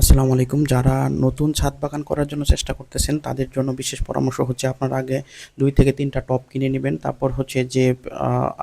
আসসালামু আলাইকুম। যারা নতুন ছাদ বাগান করার জন্য চেষ্টা করতেছেন, তাদের জন্য বিশেষ পরামর্শ হচ্ছে আপনারা আগে দুই থেকে তিনটা টব কিনে নেবেন। তারপর হচ্ছে যে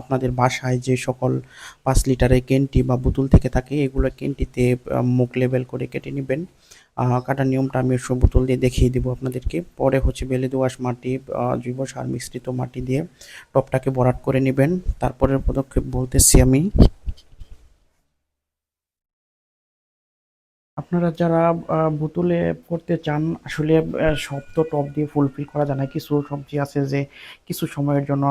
আপনাদের বাসায় যে সকল পাঁচ লিটারের কেন্টি বা বোতল থেকে থাকে, এগুলো কেন্টিতে মুখ লেবেল করে কেটে নেবেন। কাটার নিয়মটা আমি সব বোতল দিয়ে দেখিয়ে দেবো আপনাদেরকে। পরে হচ্ছে বেলে দোআঁশ মাটি জৈব সার মিশ্রিত মাটি দিয়ে টবটাকে বরাট করে নেবেন। তারপরের পদক্ষেপ বলতেছি আমি আপনারা যারা বোতলে করতে চান, আসলে সব তো টপ দিয়ে ফুলফিল করা যায় না। কিছু সবজি আছে যে, কিছু সময়ের জন্য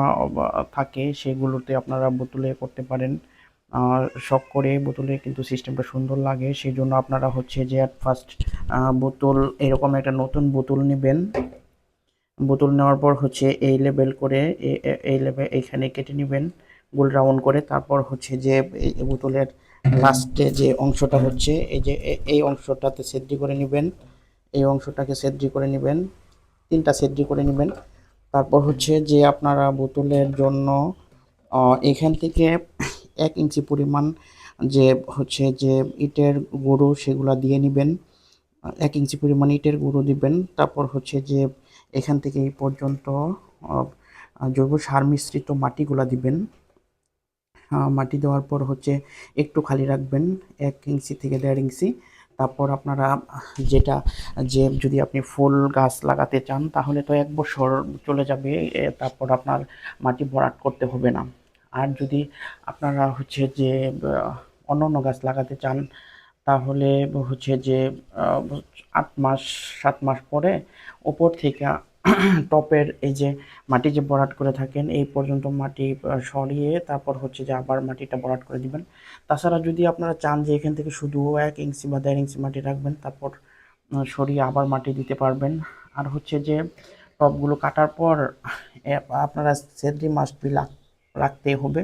থাকে, সেগুলোতে আপনারা বোতলে করতে পারেন। শখ করে বোতলে কিন্তু সিস্টেমটা সুন্দর লাগে। সেই জন্য আপনারা হচ্ছে যে অ্যাট ফার্স্ট বোতল, এরকম একটা নতুন বোতল নেবেন। বোতল নেওয়ার পর হচ্ছে এই লেবেল করে এই লেবেল এইখানে কেটে নেবেন, গোল রাউন্ড করে। তারপর হচ্ছে যে, এই বোতলের লাস্টে যে অংশটা হচ্ছে, এই যে এই অংশটাতে সেদ্রি করে নেবেন। এই অংশটাকে সেদ্রি করে নেবেন। তিনটা সেদ্রি করে নেবেন। তারপর হচ্ছে যে আপনারা বোতলের জন্য এখান থেকে এক ইঞ্চি পরিমাণ যে হচ্ছে যে ইটের গুঁড়ো সেগুলা দিয়ে নেবেন। এক ইঞ্চি পরিমাণ ইটের গুঁড়ো দিবেন। তারপর হচ্ছে যে এখান থেকে এই পর্যন্ত জৈব সার মিশ্রিত মাটিগুলা দিবেন। মাটি দেওয়ার পর হচ্ছে একটু খালি রাখবেন, এক ইঞ্চি থেকে দেড় ইঞ্চি। তারপর আপনারা যেটা, যে যদি আপনি ফুল গাছ লাগাতে চান, তাহলে তো এক বছর চলে যাবে তারপর আপনার মাটি ভরাট করতে হবে না। আর যদি আপনারা হচ্ছে যে অন্য অন্য গাছ লাগাতে চান, তাহলে হচ্ছে যে আট মাস, সাত মাস পরে ওপর থেকে টপের এই যে মাটি যে ভরাট করে থাকেন, এই পর্যন্ত মাটি সরিয়ে তারপর হচ্ছে যে আবার মাটিটা ভরাট করে দিবেন। তাছাড়া যদি আপনারা চান যে এখান থেকে শুধু এক ইঞ্চি বা দেড় ইঞ্চি মাটি রাখবেন, তারপর সরিয়ে আবার মাটি দিতে পারবেন। আর হচ্ছে যে টবগুলো কাটার পর আপনারা সেদ্রি মাস্ট বি রাখতে হবে।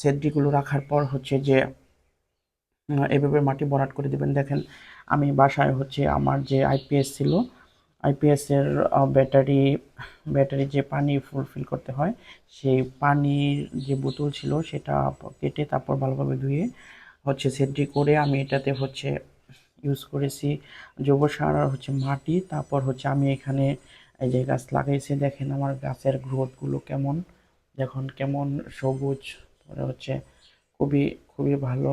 সেদ্রিগুলো রাখার পর হচ্ছে যে এভাবে মাটি ভরাট করে দিবেন। দেখেন, আমি বাসায় হচ্ছে আমার যে আইপিএস ছিল আইপিএস এর আহ, ব্যাটারি ব্যাটারি যে পানি ফুলফিল করতে হয় সেই পানির যে বোতল ছিল সেটা কেটে তারপর ভালোভাবে ধুয়ে হচ্ছে সেদ্রি করে আমি এটাতে হচ্ছে ইউজ করেছি জৈব সার আর হচ্ছে মাটি। তারপর হচ্ছে আমি এখানে এই যে গাছ লাগাইছি দেখেন আমার গাছের গ্রোথগুলো কেমন। দেখুন কেমন সবুজ তারপরে হচ্ছে খুবই খুবই ভালো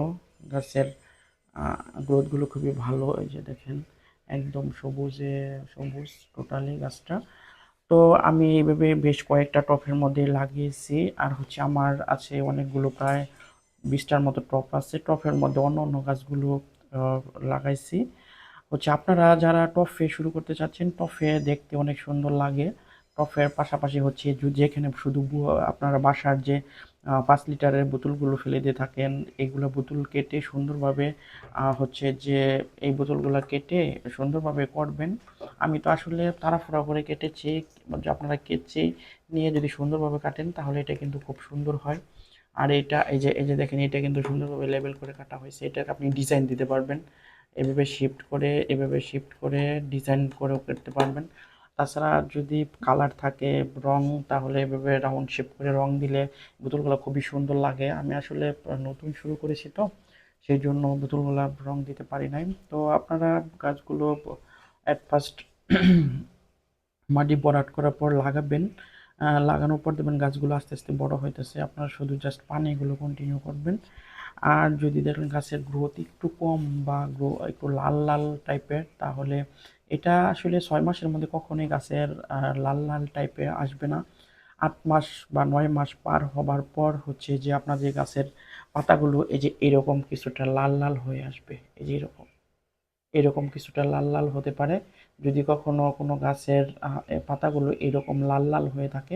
গাছের গ্রোথগুলো খুবই ভালো। এই যে দেখেন একদম সবুজে, সবুজ টোটালি গাছটা। তো আমি এইভাবে বেশ কয়েকটা টপের মধ্যে লাগিয়েছি। আর হচ্ছে আমার আছে অনেকগুলো প্রায় বিশটার মতো টপ আছে। টপের মধ্যে অন্য অন্য গাছগুলো লাগাইছি। হচ্ছে আপনারা যারা টফে শুরু করতে চাচ্ছেন টফে দেখতে অনেক সুন্দর লাগে। টফের পাশাপাশি হচ্ছে যেখানে শুধু আপনারা বাসার যে পাঁচ লিটারের বোতলগুলো ফেলে দিয়ে থাকেন। এগুলো বোতল কেটে সুন্দরভাবে হচ্ছে যে এই বোতলগুলো কেটে সুন্দরভাবে করবেন। আমি তো আসলে তাড়াহুড়া করে কেটেছি আপনারা কেটে নিয়ে যদি সুন্দরভাবে কাটেন, তাহলে এটা কিন্তু খুব সুন্দর হয়। আর এটা, এই যে এই যে দেখেন, এটা কিন্তু সুন্দরভাবে লেবেল করে কাটা হয়েছে। এটাকে আপনি ডিজাইন দিতে পারবেন। এভাবে শিফট করে, এভাবে শিফট করে ডিজাইন করেও করতে পারবেন। তাছাড়া যদি কালার থাকে রং, তাহলে এভাবে রাউন্ড শেপ করে রং দিলে বোতলগুলো খুবই সুন্দর লাগে। আমি আসলে নতুন শুরু করেছি তো, সেই জন্য বোতলগুলো রং দিতে পারি নাই। তো আপনারা গাছগুলো অ্যাট ফার্স্ট মাটি ভরাট করার পর লাগাবেন। লাগানোর পর দেবেন গাছগুলো আস্তে আস্তে বড় হইতেছে। আপনারা শুধু জাস্ট পানিগুলো কন্টিনিউ করবেন। আর যদি দেখেন গাছের গ্রোথ একটু কম বা গ্রো একটু লাল লাল টাইপের তাহলে এটা আসলে ছয় মাসের মধ্যে কখনোই গাছের লাল লাল টাইপের আসবে না। আট মাস বা নয় মাস পার হবার পর হচ্ছে যে আপনার যে গাছের পাতাগুলো, এই যে এরকম কিছুটা লাল লাল হয়ে আসবে। এই যে এরকম এরকম কিছুটা লাল লাল হতে পারে। যদি কখনো কোনো গাছের পাতাগুলো এরকম লাল লাল হয়ে থাকে,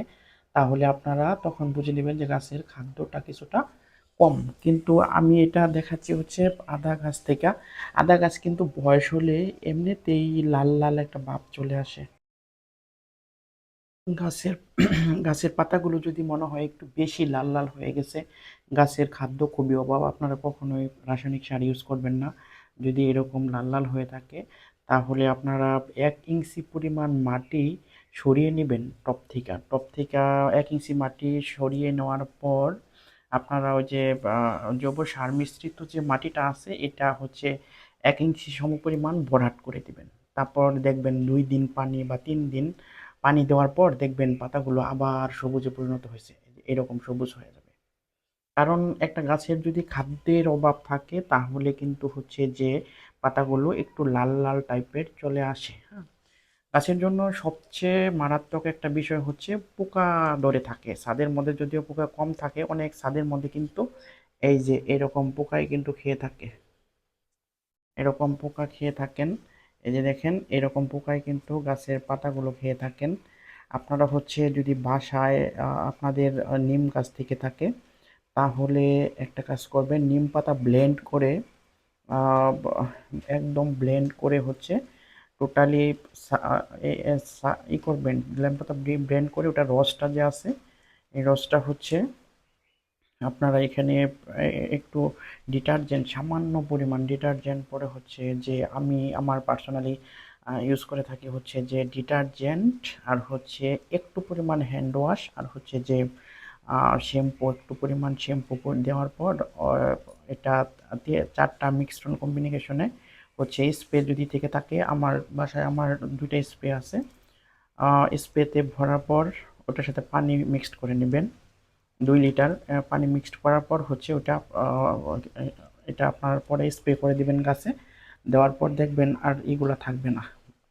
তাহলে আপনারা তখন বুঝে নেবেন যে গাছের খাদ্যটা কিছুটা কম। কিন্তু আমি এটা দেখাচ্ছি হচ্ছে আদা গাছ থেকে। আদা গাছ কিন্তু বয়স হলে এমনিতেই লাল লাল একটা ভাব চলে আসে। গাছের গাছের পাতাগুলো যদি মনে হয় একটু বেশি লাল লাল হয়ে গেছে, গাছের খাদ্য খুবই অভাব। আপনারা কখনোই রাসায়নিক সার ইউজ করবেন না। যদি এরকম লাল লাল হয়ে থাকে, তাহলে আপনারা এক ইঞ্চি পরিমাণ মাটি সরিয়ে নেবেন টপ থেকে। টপ থেকে এক ইঞ্চি মাটি সরিয়ে নেওয়ার পর আপনারা ওই যে জৈব সার মিশ্রিত যে মাটিটা আছে, এটা হচ্ছে এক ইঞ্চি সমপরিমাণ ভরাট করে দিবেন। তারপর দেখবেন দুই দিন পানি বা তিন দিন পানি দেওয়ার পর দেখবেন পাতাগুলো আবার সবুজে পরিণত হয়েছে। এরকম সবুজ হয়ে যাবে। কারণ একটা গাছের যদি খাদ্যের অভাব থাকে, তাহলে কিন্তু হচ্ছে যে পাতাগুলো একটু লাল লাল টাইপের চলে আসে হ্যাঁ? গাছের জন্য সবচেয়ে মারাত্মক একটা বিষয় হচ্ছে পোকা ধরে থাকে। ছাদের মধ্যে যদিও পোকা কম থাকে, অনেক ছাদের মধ্যে কিন্তু এই যে এরকম পোকাই কিন্তু খেয়ে থাকে। এরকম পোকা খেয়ে থাকেন, এই যে দেখেন, এরকম পোকাই কিন্তু গাছের পাতাগুলো খেয়ে থাকেন। আপনারা হচ্ছে যদি বাসায় আপনাদের নিম গাছ থেকে থাকে, তাহলে একটা কাজ করবেন, নিম পাতা ব্লেন্ড করে একদম ব্লেন্ড করে হচ্ছে টোটালি ই করবেন নিম পাতা ব্লেন্ড করে ওটা রসটা যে আছে, এই রসটা হচ্ছে আপনারা এখানে একটু ডিটারজেন্ট সামান্য পরিমাণ ডিটারজেন্ট পরে হচ্ছে যে আমি আমার পার্সোনালি ইউজ করে থাকি হচ্ছে যে ডিটারজেন্ট আর হচ্ছে একটু পরিমাণ হ্যান্ড ওয়াশ আর হচ্ছে যে শ্যাম্পু একটু পরিমাণ শ্যাম্পু দেওয়ার পর এটা চারটা মিক্সড কম্বিনেশনে হচ্ছে স্প্রে যদি থেকে থাকে, আমার বাসায় আমার দুইটা স্প্রে আছে। স্প্রেতে ভরার পর ওটার সাথে পানি মিক্সড করে নেবেন। দুই লিটার পানি মিক্সড করার পর হচ্ছে ওটা এটা আপনার পরে স্প্রে করে দিবেন গাছে। দেওয়ার পর দেখবেন আর এগুলা থাকবে না।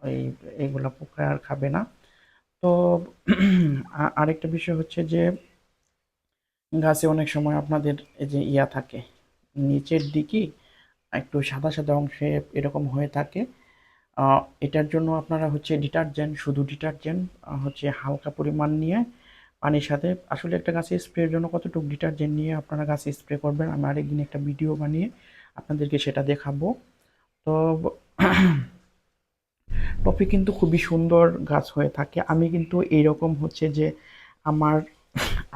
ওই এগুলা পোকা আর খাবে না। তো আরেকটা বিষয় হচ্ছে যে, গাছে অনেক সময় আপনাদের এই যে ইয়া থাকে, নিচের দিকে একটু সাদা সাদা অংশে এরকম হয়ে থাকে। এটার জন্য আপনারা হচ্ছে ডিটারজেন্ট, শুধু ডিটারজেন্ট হচ্ছে হালকা পরিমাণ নিয়ে পানির সাথে, আসলে একটা গাছে স্প্রের জন্য কতটুকু ডিটারজেন্ট নিয়ে আপনারা গাছে স্প্রে করবেন, আমি আরেকদিন একটা ভিডিও বানিয়ে আপনাদেরকে সেটা দেখাবো। তো টপি কিন্তু খুবই সুন্দর গাছ হয়ে থাকে। আমি কিন্তু এইরকম হচ্ছে যে আমার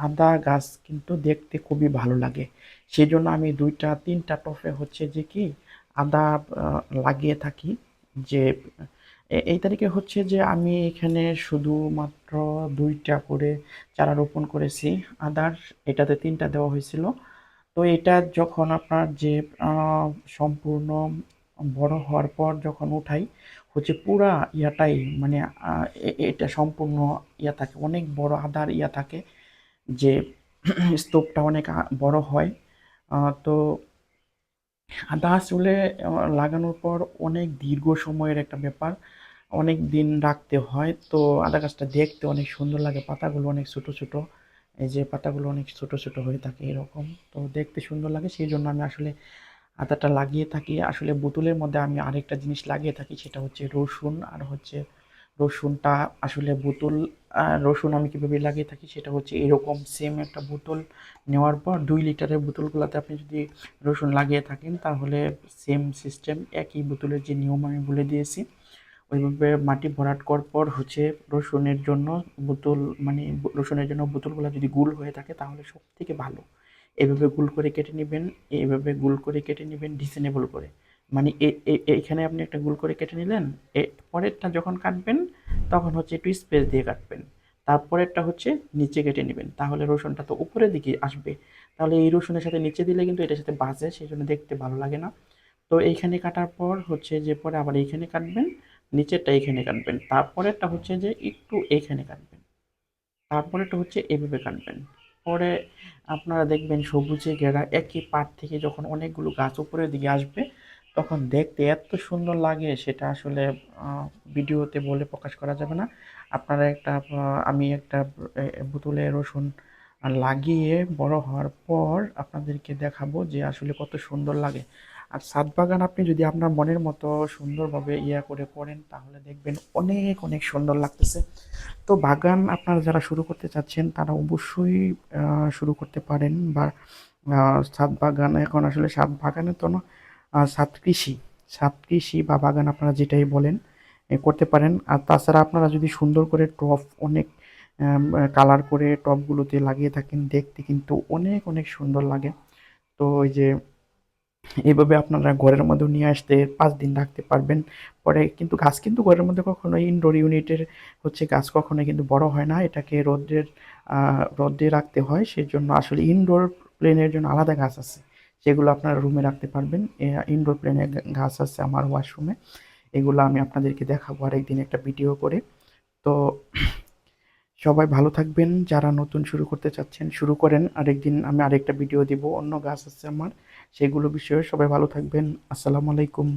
আদা গাছ কিন্তু দেখতে খুবই ভালো লাগে। সেই জন্য আমি দুইটা, তিনটা টফে হচ্ছে যে কি, আদা লাগিয়ে থাকি। যে এই তারিখে হচ্ছে যে আমি এখানে শুধুমাত্র দুইটা করে চারা রোপণ করেছি আদার। এটাতে তিনটা দেওয়া হয়েছিল। তো এটা যখন আপনার যে সম্পূর্ণ বড় হওয়ার পর যখন উঠাই, হচ্ছে পুরা ইয়াটাই মানে এটা সম্পূর্ণ ইয়া থাকে, অনেক বড় আদার ইয়া থাকে। যে স্তূপটা অনেক বড় হয়। তো আদা আহ, লাগানোর পর অনেক দীর্ঘ সময়ের একটা ব্যাপার। অনেক দিন রাখতে হয় তো আদা গাছটা দেখতে অনেক সুন্দর লাগে। পাতাগুলো অনেক ছোট ছোট। এই যে পাতাগুলো অনেক ছোট ছোট হয়ে থাকে এরকম। তো দেখতে সুন্দর লাগে সেই জন্য আমি আসলে আদাটা লাগিয়ে থাকি। আসলে বোতলের মধ্যে আমি আরেকটা জিনিস লাগিয়ে থাকি সেটা হচ্ছে রসুন আর হচ্ছে রসুনটা আসলে বোতল রসুন আমি কীভাবে লাগিয়ে থাকি সেটা হচ্ছে এরকম সেম একটা বোতল নেওয়ার পর দুই লিটারের বোতলগুলোতে আপনি যদি রসুন লাগিয়ে থাকেন তাহলে সেম সিস্টেম একই বোতলের যে নিয়ম আমি বলে দিয়েছি। ওইভাবে মাটি ভরাট করার পর হচ্ছে রসুনের জন্য বোতল মানে রসুনের জন্য বোতলগুলো যদি গুল হয়ে থাকে তাহলে সব থেকে ভালো। এভাবে গুল করে কেটে নেবেন এইভাবে গুল করে কেটে নেবেন ডিসেনেবল করে। মানে এইখানে আপনি একটা গুল করে কেটে নিলেন পরেরটা যখন কাটবেন, তখন হচ্ছে একটু স্পেস দিয়ে কাটবেন। তারপরেরটা হচ্ছে নিচে কেটে নেবেন, তাহলে রসুনটা তো উপরের দিকে আসবে। তাহলে এই রসুনের সাথে নিচে দিলে কিন্তু এটার সাথে বাজে সেই জন্য দেখতে ভালো লাগে না। তো এইখানে কাটার পর হচ্ছে যে পরে আবার এইখানে কাটবেন, নিচেরটা এইখানে কাটবেন, তারপরেরটা হচ্ছে যে একটু এইখানে কাটবেন। তারপরেরটা হচ্ছে এভাবে কাটবেন। পরে আপনারা দেখবেন সবুজে ঘেরা একই পাট থেকে যখন অনেকগুলো গাছ উপরের দিকে আসবে তখন দেখতে এত সুন্দর লাগে সেটা আসলে ভিডিওতে বলে প্রকাশ করা যাবে না। আপনারা একটা আমি একটা বোতলে রসুন লাগিয়ে বড় হওয়ার পর আপনাদেরকে দেখাবো যে আসলে কত সুন্দর লাগে। আর ছাদ বাগান আপনি যদি আপনার মনের মতো সুন্দরভাবে ইয়া করে করেন, তাহলে দেখবেন অনেক অনেক সুন্দর লাগতেছে। তো বাগান আপনারা যারা শুরু করতে চাচ্ছেন, তারা অবশ্যই শুরু করতে পারেন বা সাত বাগান এখন আসলে ছাদ বাগানে তো না ছাদ কৃষি ছাদ কৃষি বা বাগান আপনারা যেটাই বলেন করতে পারেন। আর তাছাড়া আপনারা যদি সুন্দর করে টব অনেক কালার করে টবগুলোতে লাগিয়ে থাকেন দেখতে কিন্তু অনেক অনেক সুন্দর লাগে। তো ওই যে এইভাবে আপনারা ঘরের মধ্যে নিয়ে আসতে পাঁচ দিন রাখতে পারবেন। পরে কিন্তু গাছ কিন্তু ঘরের মধ্যে কখনো ইনডোর ইউনিটের হচ্ছে গাছ কখনো কিন্তু বড় হয় না। এটাকে রোদ্রের আহ, রোদে রাখতে হয়। সেই জন্য আসলে ইনডোর প্লেনের জন্য আলাদা গাছ আছে। সেগুলো আপনারা রুমে রাখতে পারবেন। ইনডোর প্ল্যানের গাছ আছে আমার ওয়াশরুমে এগুলো আমি আপনাদেরকে দেখাবো আরেকদিন একটা ভিডিও করে। তো সবাই ভালো থাকবেন। যারা নতুন শুরু করতে চাচ্ছেন, শুরু করেন। আরেকদিন আমি আরেকটা ভিডিও দিব। অন্য গাছ আছে আমার। সেগুলো বিষয়ে সবাই ভালো থাকবেন। আসসালামু আলাইকুম।